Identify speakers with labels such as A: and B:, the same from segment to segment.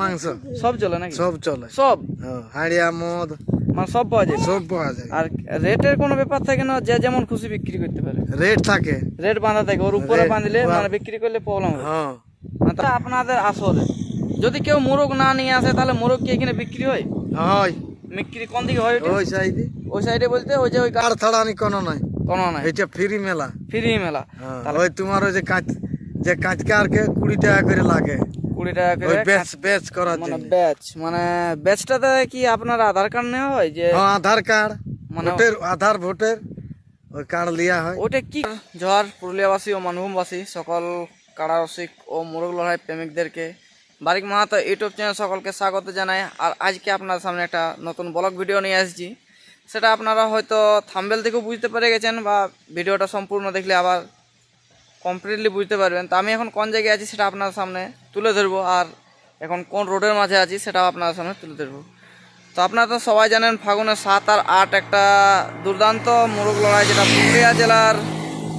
A: মাংস।
B: সব চলে নাকি?
A: সব চলে।
B: সব?
A: হ্যাঁ, হাড়িয়া মদ
B: মানে সব পাওয়া যায়?
A: সব পাওয়া যায়।
B: আর রেটের কোনো ব্যাপার থাকে না যে যেমন খুশি বিক্রি করতে পারে।
A: রেট থাকে।
B: রেট বাঁধা থাকে ওর উপরে বাঁধলে মানে বিক্রি করলে প্রবলেম হবে।
A: হ্যাঁ।
B: মানে আপনাদের আসরে যদি কেউ মোরগ না নিয়ে আসে তাহলে মোরগ কি এখানে বিক্রি হয়?
A: হয়।
B: বিক্রি কোন দিকে হয়
A: ওই সাইডে।
B: ওই সাইডে বলতে ওই যে ওই
A: কার ছাড়ানি কোনো নয়
B: কোনো নাই।
A: এটা ফ্রি মেলা।
B: ফ্রি মেলা।
A: হ্যাঁ, ওই তোমার ওই যে কাঁচ যে কাঁচকারকে কুড়ি টাকা করে লাগে।
B: কুড়ি টাকা করে
A: বেচ বেচ করার
B: মানে
A: জন্য
B: ব্যাচ মানে ব্যাচটাতে কি আপনার আধার কার্ড নেওয়া হয় যে
A: হ্যাঁ আধার কার্ড
B: মানে-
A: ভোটের আধার ভোটের ওই কার্ড লিয়া হয়।
B: ওটা কি? জোহার পুরুলিয়াবাসী ও মানভূমবাসী সকল কাড়ারসিক ও মোরগ লড়াই প্রেমিকদেরকে। বারিক মাহাতো ইউটিউব চ্যানেল সকলকে স্বাগত জানাই। আর আজকে আপনার সামনে একটা নতুন ব্লগ ভিডিও নিয়ে আসছি। সেটা আপনারা হয়তো থাম্বেল থেকেও বুঝতে পেরে গেছেন বা ভিডিওটা সম্পূর্ণ দেখলে আবার কমপ্লিটলি বুঝতে পারবেন। তো আমি এখন কোন জায়গায় আছি সেটা আপনার সামনে তুলে ধরবো, আর এখন কোন রোডের মাঝে আছি সেটাও আপনার সামনে তুলে ধরবো। তো আপনারা তো সবাই জানেন, ফাগুনের সাত আর আট একটা দুর্দান্ত মোরগ লড়াই যেটা পুরুলিয়া জেলার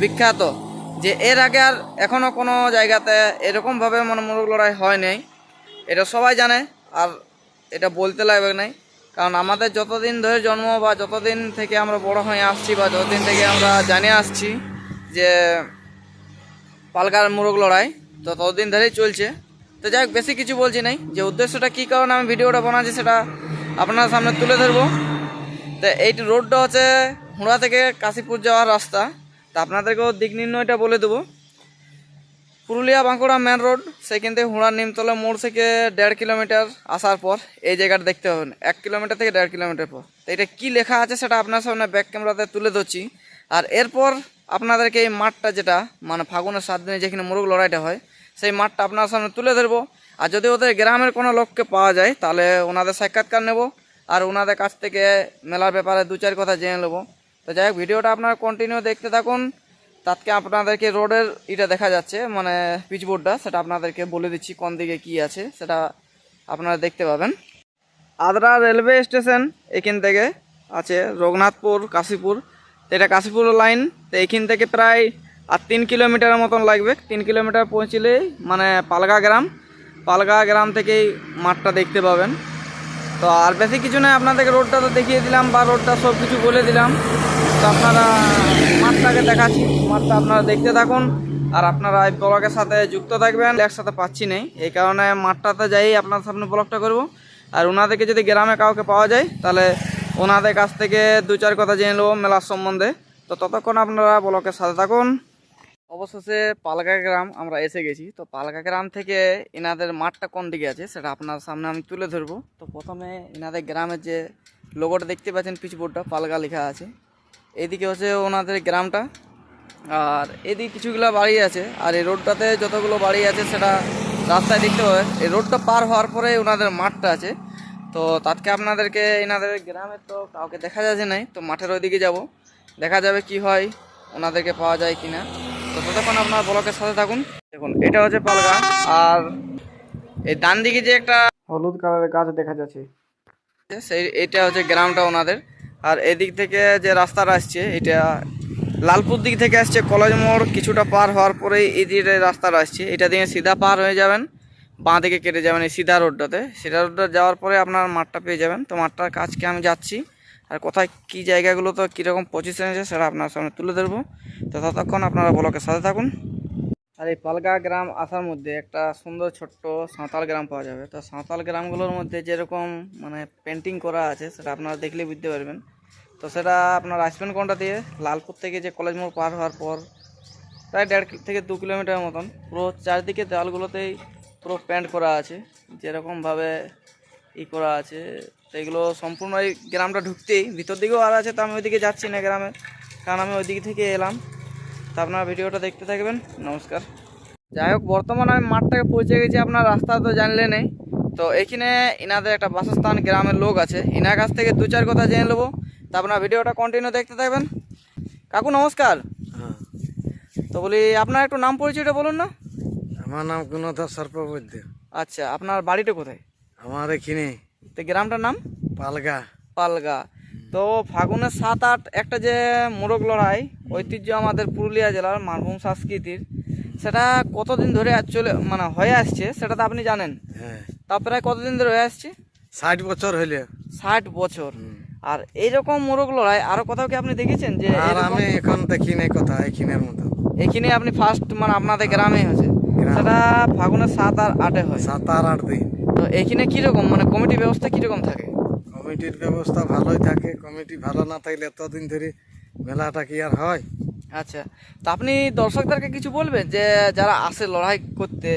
B: বিখ্যাত, যে এর আগে আর এখনও কোনো জায়গাতে এরকমভাবে মানে মোরগ লড়াই হয় নাই। এটা সবাই জানে, আর এটা বলতে লাগবে নাই। কারণ আমাদের যতদিন ধরে জন্ম বা যতদিন থেকে আমরা বড় হয়ে আসছি বা যতদিন থেকে আমরা জানে আসছি যে পালকার মোরগ লড়াই তো ততদিন ধরেই চলছে। তো যাই বেশি কিছু বলছি নাই। যে উদ্দেশ্যটা কী কারণে আমি ভিডিওটা বানাচ্ছি সেটা আপনার সামনে তুলে ধরবো। তো এই রোডটা হচ্ছে হুড়া থেকে কাশীপুর যাওয়ার রাস্তা। তা আপনাদেরকেও দিক নির্ণয়টা বলে দেবো। পুরুলিয়া বাঁকুড়া মেন রোড সেখান থেকে হুড়ার নিমতলা মোড় থেকে দেড় কিলোমিটার আসার পর এই জায়গাটা দেখতে হবে এক কিলোমিটার থেকে দেড় কিলোমিটার পর। তো এটা কী লেখা আছে সেটা আপনার সামনে ব্যাক ক্যামেরাতে তুলে ধরছি। আর এরপর আপনাদেরকে এই মাঠটা যেটা মানে ফাগুনের সাত দিনে যেখানে মোরগ লড়াইটা হয়, সেই মাঠটা আপনার সামনে তুলে ধরবো। আর যদি ওদের গ্রামের কোনো লোককে পাওয়া যায়, তাহলে ওনাদের সাক্ষাৎকার নেব। আর ওনাদের কাছ থেকে মেলার ব্যাপারে দু চার কথা জেনে নেব। তো যাই হোক, ভিডিওটা আপনারা কন্টিনিউ দেখতে থাকুন। তাতকে আপনাদেরকে রোডের এটা দেখা যাচ্ছে মানে পিচবোর্ডটা সেটা আপনাদেরকে বলে দিচ্ছি কোন দিকে কি আছে, সেটা আপনারা দেখতে পাবেন। আদ্রা রেলওয়ে স্টেশন এখান থেকে আছে রঘুনাথপুর, কাশীপুর। এটা কাশীপুর লাইন, তো এখান থেকে প্রায়, আর তিন কিলোমিটারের মতন লাগবে। তিন কিলোমিটার পৌঁছলেই মানে পালগা গ্রাম পালগা গ্রাম থেকেই মাঠটা দেখতে পাবেন। তো আর বেশি কিছু নয় আপনাদেরকে রোডটা তো দেখিয়ে দিলাম বা রোডটা সব কিছু বলে দিলাম। তো আপনারা মাঠটাকে দেখাচ্ছি, মাঠটা আপনারা দেখতে থাকুন। আর আপনারা এই ব্লগের সাথে যুক্ত থাকবেন, একসাথে পাচ্ছি নেই। এই কারণে মাঠটাতে যাই আপনার সামনে ব্লগটা করব। আর ওনাদেরকে যদি গ্রামে কাউকে পাওয়া যায়, তাহলে ওনাদের কাছ থেকে দু চার কথা জেনে নেব মেলার সম্বন্ধে। তো ততক্ষণ আপনারা ব্লগের সাথে থাকুন। অবশেষে পালকা গ্রাম আমরা এসে গেছি। তো পালকা গ্রাম থেকে এনাদের মাঠটা কোন দিকে আছে সেটা আপনার সামনে আমি তুলে ধরবো। তো প্রথমে এনাদের গ্রামের যে লোগোটা দেখতে পাচ্ছেন পিচবোর্ডটা পালকা লেখা আছে। এদিকে হচ্ছে ওনাদের গ্রামটা। আর এদিকে কিছুগুলো বাড়ি আছে। আর এই রোডটাতে যতগুলো বাড়ি আছে সেটা রাস্তায় দেখতে পাবে এই রোডটা পার হওয়ার পরে ওনাদের মাঠটা আছে। তো তাতকে আপনাদেরকে এনাদের গ্রামের তো কাউকে দেখা যাচ্ছে নাই তো মাঠের ওইদিকে যাব। দেখা যাবে কি হয় ওনাদেরকে পাওয়া যায় কিনা। তো ততক্ষণ আপনার ব্লকের সাথে থাকুন। দেখুন এটা হচ্ছে পালগা আর এই ডান দিকে যে একটা হলুদ কালারের গাছ দেখা যাচ্ছে। সেই এটা হচ্ছে গ্রামটা ওনাদের। আর এদিক থেকে যে রাস্তাটা আসছে এটা লালপুর দিক থেকে আসছে কলেজ মোড় কিছুটা পার হওয়ার পরেই এই যে রাস্তাটা আসছে। এটা দিয়ে সিধা পার হয়ে যাবেন। বাঁ দিকে কেটে যাবেন এই সিধা রোডটাতে। সিধা রোডটা যাওয়ার পরে আপনার মাঠটা পেয়ে যাবেন। তো মাঠটার কাজকে আমি যাচ্ছি। আর কোথায় কী জায়গাগুলো তো কীরকম পজিশন আছে সেটা আপনার সামনে তুলে ধরবো। তো ততক্ষণ আপনারা ব্লকের সাথে থাকুন। আর এই পালগা গ্রাম আসার মধ্যে একটা সুন্দর ছোট্ট সাঁওতাল গ্রাম পাওয়া যাবে। তো সাঁওতাল গ্রামগুলোর মধ্যে যেরকম মানে পেন্টিং করা আছে, সেটা আপনারা দেখলে বুঝতে পারবেন। তো সেটা আপনার আসবেন কোনটা দিয়ে? লালপুর থেকে যে কলেজ মোড় পার হওয়ার পর, প্রায় দেড় থেকে দু কিলোমিটার মতন। পুরো চারদিকে দেওয়ালগুলোতেই পুরো প্যান্ট করা আছে যেরকমভাবে ই করা আছে। তো এগুলো সম্পূর্ণ এই গ্রামটা ঢুকতেই ভিতর দিকেও আর আছে তো আমি ওইদিকে যাচ্ছি না গ্রামে। কারণ আমি ওইদিক থেকে এলাম। তো আপনারা ভিডিওটা দেখতে থাকবেন। নমস্কার। যাই হোক বর্তমানে আমি মাঠটাকে পৌঁছে গেছি আপনার রাস্তা তো জানলে নেই। তো এখানে ইনাদের একটা বাসস্থান গ্রামের লোক আছে। ইনার কাছ থেকে দু চার কথা জেনে নেব। তো আপনার ভিডিওটা কন্টিনিউ দেখতে থাকবেন। কাকু নমস্কার।
A: হ্যাঁ।
B: তো বলি আপনার একটু নাম পরিচয়টা বলুন না।
A: আমার নাম গুণধর সর্পবৈদ্য
B: আচ্ছা আপনার বাড়িটা কোথায়?
A: আমার এখানে
B: তো গ্রামটার নাম?
A: পালগা।
B: পালগা। তো ফাগুনের সাত আট একটা যে মোরগ লড়াই ঐতিহ্য আমাদের পুরুলিয়া জেলার মানভূম সংস্কৃতির সেটা কতদিন ধরে চলে মানে হয়ে আসছে সেটা তো আপনি জানেন।
A: হ্যাঁ।
B: তা প্রায় কতদিন ধরে হয়ে আসছে?
A: ষাট বছর হইলে।
B: ষাট বছর। আর এইরকম মোরগ লড়াই আরও কোথাও কি আপনি দেখেছেন যে
A: আর আমি এখন দেখি নাই কথা এখিনের মতো।
B: এখানে আপনি ফার্স্ট মানে আপনাদের গ্রামে হয়েছে। সেটা ফাগুনের সাত আর আটে হয়।
A: সাত আর আট দিন।
B: তো এখানে কীরকম মানে কমিটি ব্যবস্থা কীরকম থাকে?
A: কমিটির ব্যবস্থা ভালোই থাকে। কমিটি ভালো না থাকলে এতদিন ধরে মেলাটা কি আর হয়?
B: আচ্ছা তো আপনি দর্শকদেরকে কিছু বলবেন যে যারা আসে লড়াই করতে?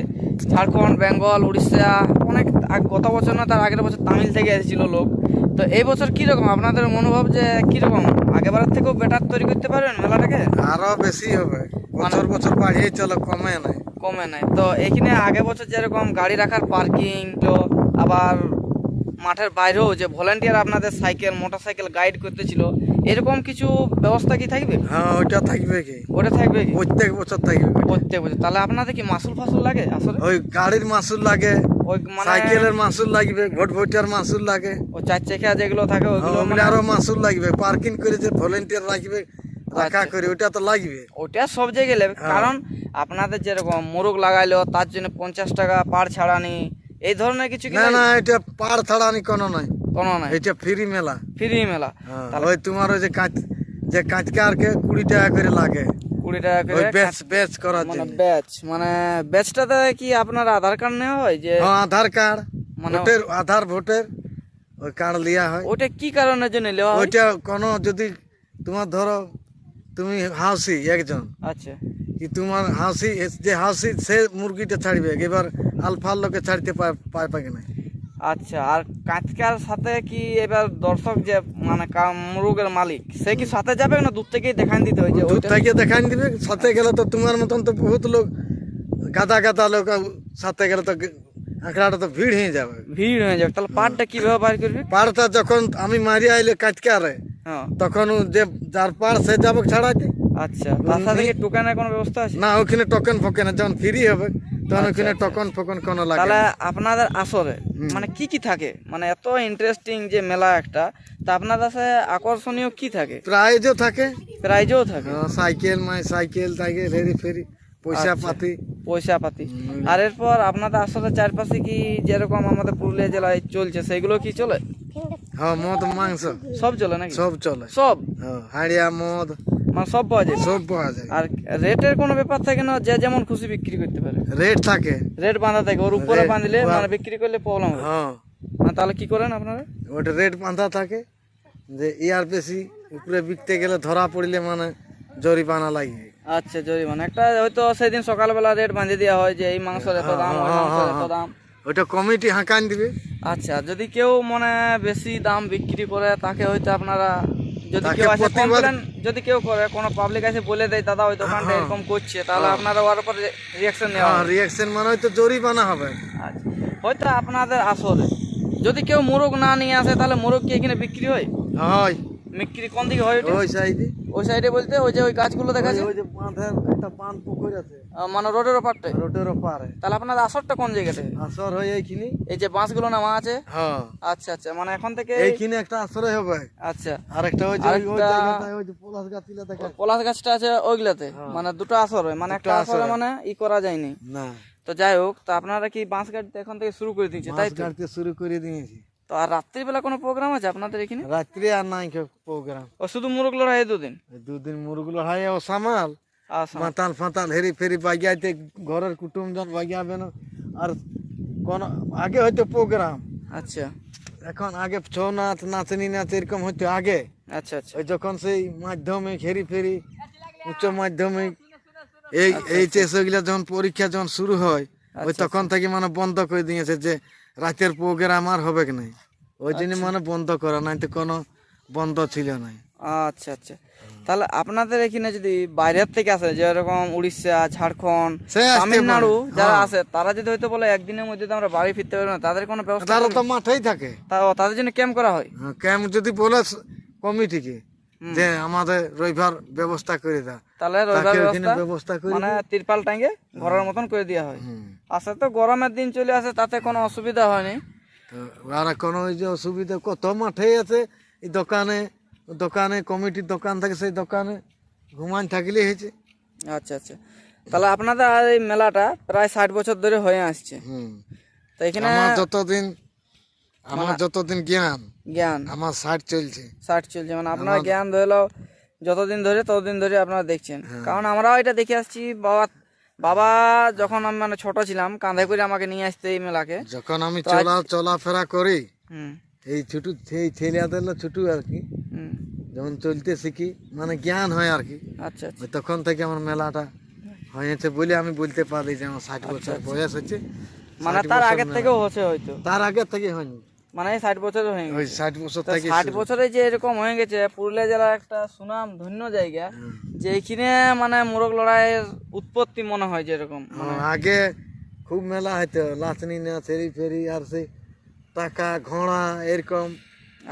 B: ঝাড়খণ্ড বেঙ্গল উড়িষ্যা অনেক গত বছর না তার আগের বছর তামিল থেকে এসেছিল লোক। তো এই বছর কীরকম আপনাদের মনোভাব যে কীরকম? আগেবারের থেকেও বেটার তৈরি করতে পারবেন মেলাটাকে?
A: আরও বেশি হবে। বছর বছর বাড়িয়ে চলো কমে নাই।
B: কমে নাই। তো এখানে আগে বছর যেরকম গাড়ি রাখার পার্কিং তো আবার মাঠের বাইরেও যে ভলেন্টিয়ার আপনাদের সাইকেল মোটরসাইকেল গাইড করতেছিল এরকম কিছু ব্যবস্থা কি থাকবে?
A: হ্যাঁ ওইটা থাকবে কি?
B: ওটা থাকবে কি?
A: প্রত্যেক বছর থাকবে।
B: প্রত্যেক বছর। তাহলে আপনাদের কি মাসুল ফাসুল লাগে আসলে?
A: ওই গাড়ির মাসুল লাগে
B: ওই মানে
A: সাইকেলের মাসুল লাগবে ভোট ভোটার মাসুল লাগে।
B: ও চার চাকা যেগুলো থাকে ওগুলো
A: ওগুলো
B: মানে
A: আরও মাসুল লাগবে। পার্কিং করে যে ভলেন্টিয়ার রাখবে
B: আচ্ছা।
A: করে ওটা তো লাগবে।
B: ওটা সব জায়গায় লাগবে।
A: হ্যাঁ।
B: কারণ আপনাদের যেরকম মোরগ লাগাইলো তার জন্য পঞ্চাশ টাকা পার ছাড়ানি এই ধরনের কিছু
A: না না এটা পার ছাড়ানি কোনো নাই
B: কোনো নাই
A: এটা ফ্রি মেলা।
B: ফ্রি মেলা।
A: হ্যাঁ, ওই তোমার ওই যে কাঁচ যে কাঁচকারকে কুড়ি টাকা করে লাগে।
B: কুড়ি টাকা করে
A: বেচ করার
B: মানে
A: জন্য।
B: ব্যাচ মানে ব্যাচটাতে কি আপনার আধার কার্ড নেওয়া হয় যে
A: হ্যাঁ আধার কার্ড।
B: মানে-
A: ভোটের আধার ভোটের ওই কার্ড লিয়া হয়।
B: ওটা কি কারণের জন্য নেওয়া হয়?
A: ওইটা কোনো যদি তোমার ধরো তুমি হাউসি একজন।
B: আচ্ছা।
A: কি তোমার হাসি যে হাসি সে মুরগিটা ছাড়বে এবার আলফাল লোকে ছাড়তে পায় পাকে না
B: আচ্ছা আর কাঁচকার সাথে কি এবার দর্শক যে মানে মুরগের মালিক সে কি সাথে যাবে না দূর থেকেই দেখান দিতে হয় যে
A: দূর থেকে দেখান দিবে সাথে গেলে তো তোমার মতন তো বহুত লোক গাদা গাদা লোক সাথে গেলে তো আঁকড়াটা তো ভিড় হয়ে যাবে।
B: ভিড় হয়ে যাবে। তাহলে পাড়টা কীভাবে বার করবে?
A: পাড়টা যখন আমি মারি আইলে কাটকারে
B: হ্যাঁ
A: তখন ও যে যার পার সে যাবে ছাড়াতে
B: আচ্ছা তার সাথে কি কোনো ব্যবস্থা আছে?
A: না ওখানে টোকেন ফোকেন যখন ফ্রি হবে তখন ওখানে
B: আচ্ছা,
A: টোকন ফোকন কোনো লাগে
B: তাহলে আপনাদের আসরে মানে কি কি থাকে? মানে এত ইন্টারেস্টিং যে মেলা একটা তা আপনাদের কাছে আকর্ষণীয় কি থাকে?
A: প্রাইজও থাকে।
B: প্রাইজও থাকে।
A: হ্যাঁ, সাইকেল মাই সাইকেল টাইকেল হেরি ফেরি পয়সা
B: আচ্ছা।
A: পাতি।
B: পয়সা পাতি। আর এরপর আপনাদের আসলে চারপাশে কি যেরকম আমাদের পুরুলিয়া জেলায় চলছে সেগুলো কি চলে?
A: হ্যাঁ মদ মাংস।
B: সব চলে নাকি?
A: সব চলে।
B: সব?
A: হ্যাঁ, হাড়িয়া মদ।
B: মানে সব পাওয়া যায়?
A: সব পাওয়া যায়।
B: আর রেটের কোনো ব্যাপার থাকে না যে যেমন খুশি বিক্রি করতে পারে।
A: রেট থাকে।
B: রেট বাঁধা থাকে ওর উপরে বাঁধলে মানে বিক্রি করলে প্রবলেম হবে।
A: হ্যাঁ।
B: মানে তাহলে কি করেন আপনারা?
A: ওটা রেট বাঁধা থাকে যে ইয়ার বেশি উপরে বিকতে গেলে ধরা পড়লে মানে জরিমানা লাগবে
B: আচ্ছা জরিমানা। একটা হয়তো সেদিন সকালবেলা রেট বাঁধে দেওয়া হয় যে এই মাংসের এত দাম ওই
A: হ্যাঁ,
B: মাংসের
A: হ্যাঁ,
B: এত দাম।
A: ওটা কমিটি হাঁকান দিবে
B: আচ্ছা যদি কেউ মানে বেশি দাম বিক্রি করে তাকে হয়তো আপনারা যদি কেউ আসে কমপ্লেন যদি কেউ করে কোনো পাবলিক বলে দেয় দাদা ওই দোকানটা
A: হ্যাঁ।
B: এরকম করছে তাহলে আপনারা ওর উপর রিয়াকশন নেওয়া
A: হ্যাঁ। রিয়াকশন মানে হয়তো জরিমানা হবে
B: আচ্ছা হয়তো আপনাদের আসলে যদি কেউ মোরগ না নিয়ে আসে তাহলে মোরগ কি এখানে বিক্রি হয়
A: হয়
B: বিক্রি কোন দিকে হয় ওইটা?
A: ওই সাইডে
B: ওই সাইডে বলতে ওই যে ওই গাছগুলো দেখা যায়
A: ওই যে বাঁধের একটা পান পুকুর আছে।
B: মানে রোডের
A: রোডের ওপারে।
B: তাহলে আসরটা কোন জায়গাতে?
A: আসর হয় এইখানে
B: এই যে বাঁশগুলো নামা আছে?
A: হ্যাঁ।
B: আচ্ছা আচ্ছা মানে এখন থেকে
A: এইখানে একটা আশ্রয় হবে।
B: আচ্ছা।
A: আর একটা ওই যে ওই- জায়গাটায় ওই যে পলাশ দেখা
B: পলাশ গাছটা আছে ওইগুলাতে? মানে দুটো আসর হয় মানে একটা আসরে
A: আসর।
B: মানে ই করা যায়নি।
A: না।
B: তো যাই হোক তো আপনারা কি বাঁশ কাটতে এখন থেকে শুরু করে দিয়েছে তাই
A: কাটতে শুরু করে দিয়েছি।
B: তো আর রাত্রিবেলা কোনো প্রোগ্রাম আছে আপনাদের এখানে?
A: রাত্রে আর নাই প্রোগ্রাম
B: ও শুধু মুরগ লড়াই এই দুদিন?
A: দুদিন মুরগুলো হয় ও সামাল।
B: আচ্ছা।
A: মাতাল ফাতাল হেরি ফেরি বাগিয়াইতে ঘরের কুটুম জন বাগিয়াবে না। আর কোন আগে হয়তো প্রোগ্রাম
B: আচ্ছা।
A: এখন আগে ছৌ নাচ নাচনি নাচ এরকম হইতো আগে।
B: আচ্ছা আচ্ছা।
A: ওই যখন সেই মাধ্যমিক হেরি ফেরি উচ্চ মাধ্যমিক এই এইচএস ওইগুলা যখন পরীক্ষা যখন শুরু হয় ওই তখন থেকে মানে বন্ধ করে দিয়েছে যে রাতের প্রোগ্রাম আর হবে কি নাই? ওই জন্য মানে বন্ধ করা নাই তো কোনো বন্ধ ছিল নাই।
B: আচ্ছা আচ্ছা। তাহলে আপনাদের এখানে যদি বাইরের থেকে আসে যেরকম উড়িষ্যা ঝাড়খণ্ড তামিলনাড়ু যারা
A: হ্যাঁ।
B: আসে তারা যদি হয়তো বলে একদিনের মধ্যে আমরা বাড়ি ফিরতে পারব না তাদের কোনো ব্যবস্থা
A: তারা তো মাঠেই থাকে।
B: তাদের জন্য ক্যাম্প করা হয়?
A: ক্যাম্প যদি বলে কমিটিকে যে আমাদের রবিবার ব্যবস্থা করে দাও
B: তাহলে রবিবার ব্যবস্থা
A: করে
B: মানে তিরপাল টাঙ্গে ঘরের মতন করে দেওয়া হয়। আসলে তো গরমের দিন চলে আসে তাতে কোনো অসুবিধা হয়নি?
A: তো আর কোনো ওই যে অসুবিধা কত মাঠেই আছে এই দোকানে দোকানে কমিটির দোকান থাকে সেই দোকানে ঘুমান থাকলে হয়েছে।
B: আচ্ছা আচ্ছা। তাহলে আপনাদের আর এই মেলাটা প্রায় ষাট বছর ধরে হয়ে আসছে।
A: হুম।
B: তো এখানে
A: যতদিন আমার যতদিন জ্ঞান
B: জ্ঞান।
A: আমার ষাট চলছে।
B: ষাট চলছে মানে আপনার জ্ঞান ধরে নাও যতদিন ধরে ততদিন ধরে আপনারা দেখছেন। কারণ আমরাও এটা দেখে আসছি বাবা বাবা যখন আমি মানে ছোট ছিলাম কাঁধে করে আমাকে নিয়ে আসতে এই মেলাকে।
A: যখন আমি চলা চলাফেরা করি এই ছোট এই ছেলেদের ছোট আর কি। যখন চলতে শিখি মানে জ্ঞান হয় আর কি।
B: আচ্ছা আচ্ছা।
A: তখন থেকে আমার মেলাটা হয়েছে বলে আমি বলতে পারি যে আমার ষাট বছর বয়স হচ্ছে
B: মানে তার আগের থেকেও হচ্ছে হয়তো।
A: তার আগে থেকে হয়নি।
B: মানে ষাট বছর হয়ে গেছে।
A: ওই ষাট বছর থেকে
B: ষাট বছরে যে এরকম হয়ে গেছে পুরুলিয়া জেলার একটা সুনাম ধন্য জায়গা যে এখানে মানে মোরগ লড়াইয়ের উৎপত্তি মনে হয় যেরকম
A: হ্যাঁ, আগে খুব মেলা হইতো লাচনি না ফেরি ফেরি আর সেই টাকা ঘোড়া এরকম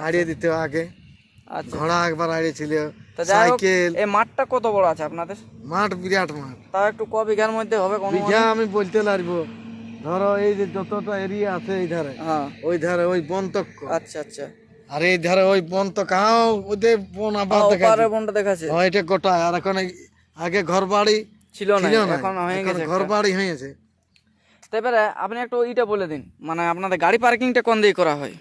A: আড়িয়ে দিত আগে।
B: আচ্ছা।
A: ঘোড়া একবার আড়িয়ে ছিল
B: তো
A: সাইকেল।
B: এই মাঠটা কত বড় আছে আপনাদের?
A: মাঠ বিরাট মাঠ।
B: তাও একটু ক বিঘার মধ্যে হবে কোনো
A: বিঘা আমি বলতে লাগবো ধরো এই যে যতটা এরিয়া আছে এই ধারে
B: হ্যাঁ।
A: ওই ধারে ওই বন তক
B: আচ্ছা আচ্ছা।
A: আর এই ধারে ওই বন তো কাও ওদের বন আবার দেখা
B: ওপারে বনটা দেখাচ্ছে
A: হয় এটা গোটা আর এখন আগে ঘর বাড়ি
B: ছিল না এখন হয়ে গেছে
A: ঘর বাড়ি হয়েছে।
B: তো এবারে আপনি একটু ইটা বলে দিন মানে আপনাদের গাড়ি পার্কিংটা কোন দিকে করা হয়?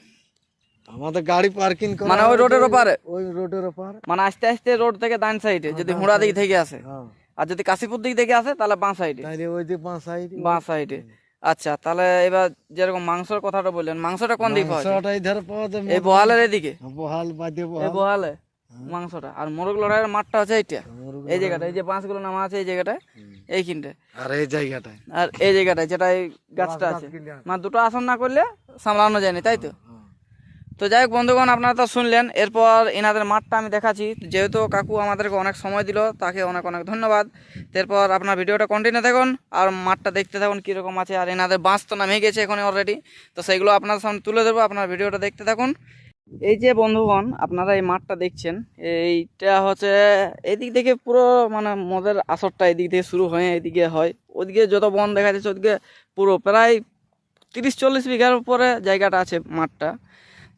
A: আমাদের গাড়ি পার্কিং করা
B: মানে ওই রোডের ওপারে?
A: ওই রোডের ওপার।
B: মানে আস্তে আস্তে রোড থেকে ডান সাইডে যদি হুড়া দিক থেকে আসে।
A: হ্যাঁ।
B: আর যদি কাশীপুর দিক থেকে আসে তাহলে বাঁ সাইডে।
A: তাইলে ওই যে পাঁচ সাইড।
B: বাঁ সাইডে। আচ্ছা তাহলে এবার যেরকম মাংসের কথাটা বললেন মাংসটা কোন দিকে পাওয়া যায়?
A: মাংসটা এই ধারে পাওয়া যায়
B: এই বহালের এদিকে?
A: বহাল বাদে
B: এই
A: বহালে।
B: মাংসটা। আর মোরগ লড়াইয়ের মাঠটা আছে এইটা। এই জায়গাটা এই যে বাঁশগুলো নামা আছে এই জায়গাটায় কিনতে
A: আর এই জায়গাটায়।
B: আর এই জায়গাটায় যেটা এই গাছটা আছে। মানে দুটো আসন না করলে সামলানো যায়নি তাই তো?
A: হ্যাঁ।
B: তো যাই হোক, বন্ধুগণ, আপনারা তো শুনলেন। এরপর এনাদের মাঠটা আমি দেখাচ্ছি। যেহেতু কাকু আমাদেরকে অনেক সময় দিল, তাকে অনেক অনেক ধন্যবাদ। এরপর আপনার ভিডিওটা কন্টিনিউ থাকুন আর মাঠটা দেখতে থাকুন কীরকম আছে। আর এনাদের বাঁশ তো নামে গেছে এখন অলরেডি তো সেইগুলো আপনাদের সামনে তুলে ধরবো, আপনার ভিডিওটা দেখতে থাকুন। এই যে বন্ধুগণ, আপনারা এই মাঠটা দেখছেন, এইটা হচ্ছে এদিক থেকে পুরো মানে মদের আসরটা এদিক থেকে শুরু হয়ে এদিকে হয়। ওদিকে যত বন দেখা যাচ্ছে, ওদিকে পুরো প্রায় তিরিশ চল্লিশ বিঘার উপরে জায়গাটা আছে মাঠটা।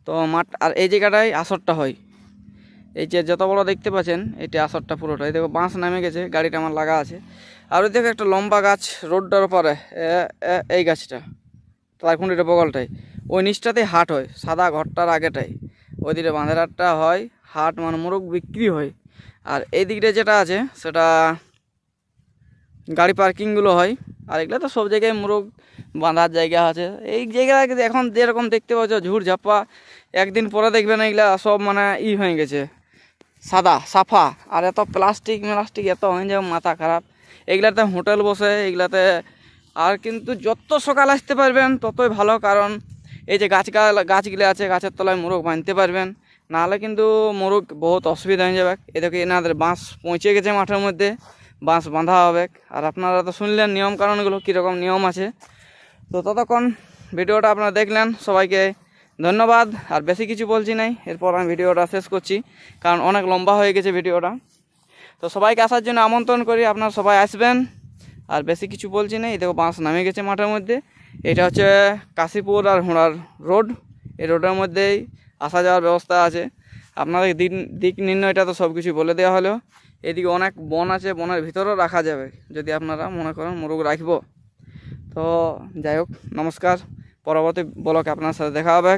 B: তো মাঠ আর এই জায়গাটায় আসরটা হয়। এই যে যত বড় দেখতে পাচ্ছেন এইটা আসরটা পুরোটা এই দেখো, বাঁশ নামে গেছে, গাড়িটা আমার লাগা আছে। আর ওই দেখো একটা লম্বা গাছ, রোডটার এ- এই গাছটা তারকুন্ডিটা বগলটাই ওই নিচটাতে হাট হয়, সাদা ঘরটার আগেটাই ওই দিকে বাঁধের হাটটা হয়, হাট মানে মোরগ বিক্রি হয়। আর এই দিকটা যেটা আছে, সেটা গাড়ি পার্কিংগুলো হয়। আর এগুলো তো সব জায়গায় মোরগ বাঁধার জায়গা আছে। এই জায়গা এখন যেরকম দেখতে পাচ্ছ ঝুড় ঝাপা একদিন পরে দেখবেন এগুলা সব মানে ই হয়ে গেছে। সাদা, সাফা। আর এত প্লাস্টিক প্লাস্টিক এত হয়ে যাবে, মাথা খারাপ। এগুলাতে হোটেল বসে, এগুলাতে আর কিন্তু যত সকাল আসতে পারবেন, ততই ভালো। কারণ এই যে গাছ গাছগুলো আছে, গাছের তলায় মোরগ বাঁধতে পারবেন। নাহলে কিন্তু মোরগ বহুত অসুবিধা হয়ে যাবে। এদেরকে এনাদের বাঁশ পৌঁছে গেছে মাঠের মধ্যে। বাঁশ বাঁধা হবে। আর আপনারা তো শুনলেন নিয়ম কারণগুলো কীরকম নিয়ম আছে। তো ততক্ষণ ভিডিওটা আপনারা দেখলেন, সবাইকে ধন্যবাদ। আর বেশি কিছু বলছি নাই, এরপর আমি ভিডিওটা শেষ করছি, কারণ অনেক লম্বা হয়ে গেছে ভিডিওটা। তো সবাইকে আসার জন্য আমন্ত্রণ করি, আপনারা সবাই আসবেন। আর বেশি কিছু বলছি না এই দেখো বাঁশ নামে গেছে মাঠের মধ্যে। এটা হচ্ছে কাশীপুর আর হোড়ার রোড। এই রোডের মধ্যেই আসা যাওয়ার ব্যবস্থা আছে। আপনাদের দিক দিক নির্ণয়টা তো সব কিছু বলে দেওয়া হলো। এদিকে অনেক বন আছে, বনের ভিতরেও রাখা যাবে। যদি আপনারা মনে করেন, মোরগ রাখব। তো যাই হোক নমস্কার। পরবর্তী ব্লকে আপনার সাথে দেখা হবে।